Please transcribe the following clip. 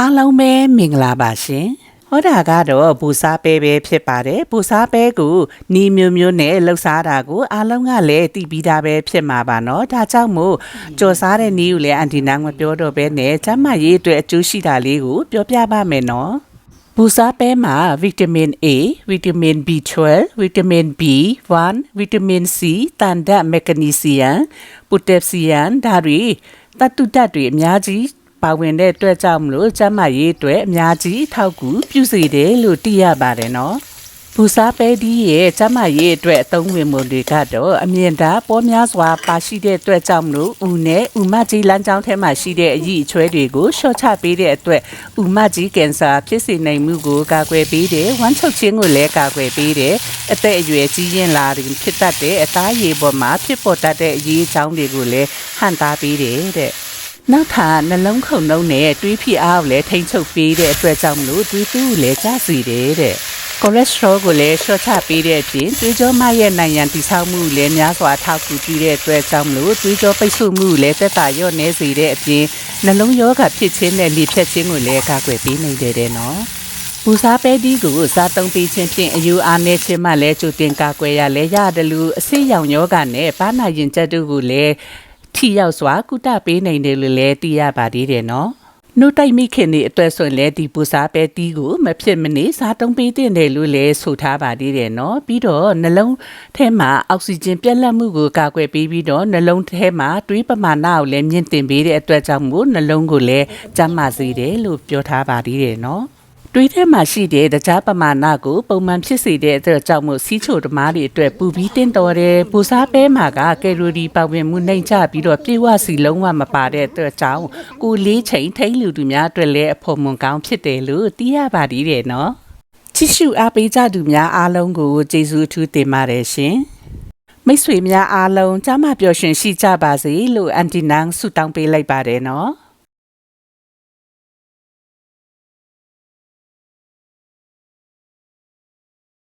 အားလုံးပဲမင်္ဂလာပါရှင်ဟောတာကတော့ပူစားပဲပဲဖြစ်ပါတယ်ပူစားပဲကိုနီမျိုးမျိုးနဲ့လှုပ်စားတာကိုအားလုံးကလည်းသိပြီးသားပဲဖြစ်မှာပါနော်ဒါကြောင့်မို့ကြော်စားတဲ့နီးကိုလည်းအန်တီနာမပြောတော့ပဲနဲ့ကျမရေးအတွက်အကျိုးရှိတာလေးကိုပြောပြပါမယ်နော်ပူစားပဲမှာဗီတာမင် A ဗီတာမင် B12 ဗီတာမင် B1 ဗီတာမင် C တန်ဓာတ်မက်ဂနီဆီယမ်ပိုတက်ဆီယမ်ဓာတ်တွေတတုဓာတ်တွေအများကြီး ပါဝင်တဲ့အတွက်ကြောင့်မလို့ကျန်းမာရေးအတွက်အများကြီးထောက်ကူပြုစေတယ်လို့သိရပါတယ်နော်ဘူစားပဲဒီရဲ့ကျန်းမာရေးအတွက်အသုံးဝင်မှုတွေကတော့အမြင်သာပေါ်များစွာပါရှိတဲ့အတွက်ကြောင့်မလို့ဦးနဲ့ဦးမကြီးလမ်းကြောင်းထဲမှာရှိတဲ့အရည်အချွဲတွေကိုရှော့ချပေးတဲ့အတွက်ဦးမကြီးကင်ဆာဖြစ်စေနိုင်မှုကိုကာကွယ်ပေးတယ်ဝမ်းချုပ်ခြင်းကိုလည်းကာကွယ်ပေးတယ်အသက်အရွယ်ကြီးရင်လာရင်ဖြစ်တတ်တဲ့အသားရည်ပေါ်မှာဖြစ်ပေါ်တတ်တဲ့အရေးအကြောင်းတွေကိုလည်းဟန်တာပေးတယ်တဲ့ နောက်ထပ်နှလုံးခုန်နှုံးနဲ့တွေးဖြစ်အားကိုလည်းထိမ့်ချုပ်ပေးတဲ့အတွက်ကြောင့်မလို့တွေးသူ့ကိုလည်းကျစီတယ်တဲ့။ cholesterol ကိုလည်းရှော့ချပေးတဲ့အပြင်တွေးကြောမရဲ့နိုင်ရန်တိဆောက်မှုကိုလည်းများစွာထောက်ကူပြုတဲ့အတွက်ကြောင့်မလို့တွေးကြောပိတ်ဆို့မှုကိုလည်းသက်သာလျော့နေစေတဲ့အပြင်နှလုံးရောဂါဖြစ်ခြင်းနဲ့လေဖြတ်ခြင်းကိုလည်းကာကွယ်ပေးနိုင်တယ်တဲ့နော်။ဘူစားပဲဒီကိုစားတုံးပေးခြင်းဖြင့်အယူအားနဲ့ခြင်းမှလည်းကြိုတင်ကာကွယ်ရလဲရတယ်လို့အစိရောင်ယောဂနဲ့ဘာနာရင်ချက်တို့ကိုလည်း ထိရောက်စွာကုသပေးနိုင်တယ်လို့လည်းသိရပါသေးတယ်နော်။နှုတ်တိုက်မိခင်တွေအတွက်ဆိုရင်လည်းဒီပူစားပဲတီးကိုမဖြစ်မနေစားတုံးပေးတင်တယ်လို့လည်းဆိုထားပါသေးတယ်နော်ပြီးတော့နှလုံးထဲမှာအောက်ဆီဂျင်ပြတ်လတ်မှုကိုကာကွယ်ပေးပြီးတော့နှလုံးထဲမှာတွေးပမာဏကိုလည်းမြင့်တင်ပေးတဲ့အတွက်ကြောင့်မို့နှလုံးကိုလည်းကျန်းမာစေတယ်လို့ပြောထားပါသေးတယ်နော် တွေးထဲမှာရှိတဲ့တခြားပမာဏကိုပုံမှန်ဖြစ်စေတဲ့အတွက်ကြောင့်မို့စီးချိုဓမားတွေအတွက်ပူပြီးတင်းတော်တယ်ပူစားပဲမှာကကယ်လိုရီပါဝင်မှုနှိမ်ချပြီးတော့ပြေဝစီလုံးဝမပါတဲ့အတွက်ကြောင့်ကိုလေးချိန်ထိန်လူသူများအတွက်လည်းအဖို့မွန်ကောင်းဖြစ်တယ်လို့သိရပါသေးတယ်နော်ချစ်ရှုအားပေးကြသူများအားလုံးကိုကျေးဇူးအထူးတင်ပါတယ်ရှင်မိတ်ဆွေများအားလုံးကြားမပျော်ရွှင်ရှိကြပါစေလို့အန်တီနန်းဆုတောင်းပေးလိုက်ပါတယ်နော်